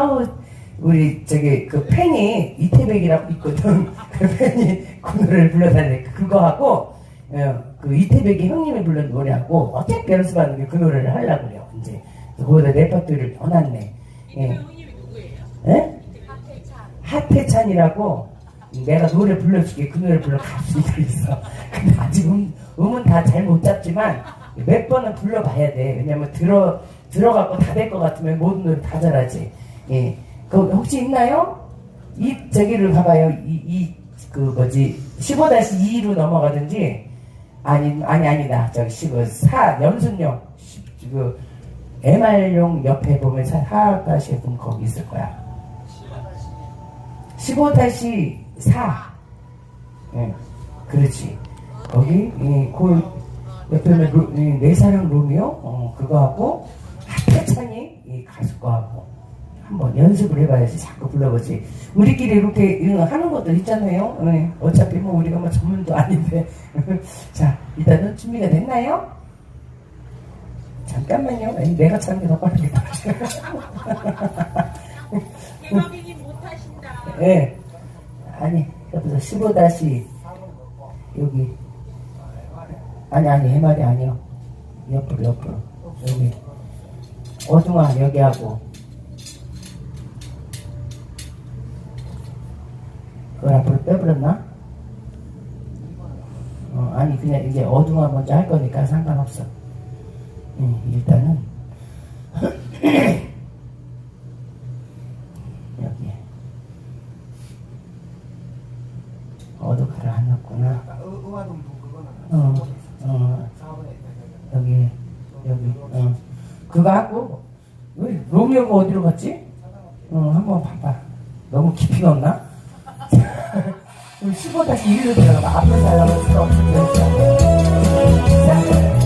아우 우리 저기 그 팬이 이태백이라고 있거든. 그 팬이 그 노래를 불러달래. 그거 하고 어, 그 이태백이 형님이 부른 노래하고 어차피 연습하는 게 그 노래를 하려고 그래요. 이제 그거보다 레퍼토리를 더 놨네. 예. 예? 하태찬. 하태찬이라고 내가 노래 불러줄게 그 노래 불러 가수가 있어. 근데 아직 음, 음은 다 잘 못 잡지만 몇 번은 불러봐야 돼. 왜냐면 들어 들어갖고 다 될 것 같으면 모든 노래 다 잘하지. 예. 그 혹시 있나요? 이 저기를 가봐요. 이그 뭐지 15-2로 넘어가든지 아니 아니 아니다. 저기 15사 연습용 시- 그 MR용 옆에 보면 사다시 보면 거기 있을 거야. 15-4. 예, 그렇지. 거기, 예, 그, 옆에 는 루, 예, 내 사랑 로미오? 어, 그거 하고, 하태찬이 이 가수 거 하고, 한번 연습을 해봐야지. 자꾸 불러보지. 우리끼리 이렇게 이런 거 하는 것들 있잖아요. 예, 어차피 뭐 우리가 뭐 전문도 아닌데. 자, 일단은 준비가 됐나요? 잠깐만요. 아니, 내가 차는 게 더 빠르겠다. 대박이님 못하신다. 예. 아니, 여기서 15 다시 여기. 아니, 아니, 해말이 아니요. 옆으로, 옆으로. 여기. 어둥아, 여기 하고. 그걸 앞으로 빼버렸나? 어, 아니, 그냥 이제 어둥아 먼저 할 거니까 상관없어. 예, 일단은. 여기. 어두가를 안 넣었구나. 어, 어, 4번에 여기, 여기, 어. 그거 하고, 왜, 로미오가 어디로 갔지? 어, 한번 봐봐. 너무 깊이 넣었나? 15 다시 1로 들어가봐. 앞에 살려면 수가 없어. 자.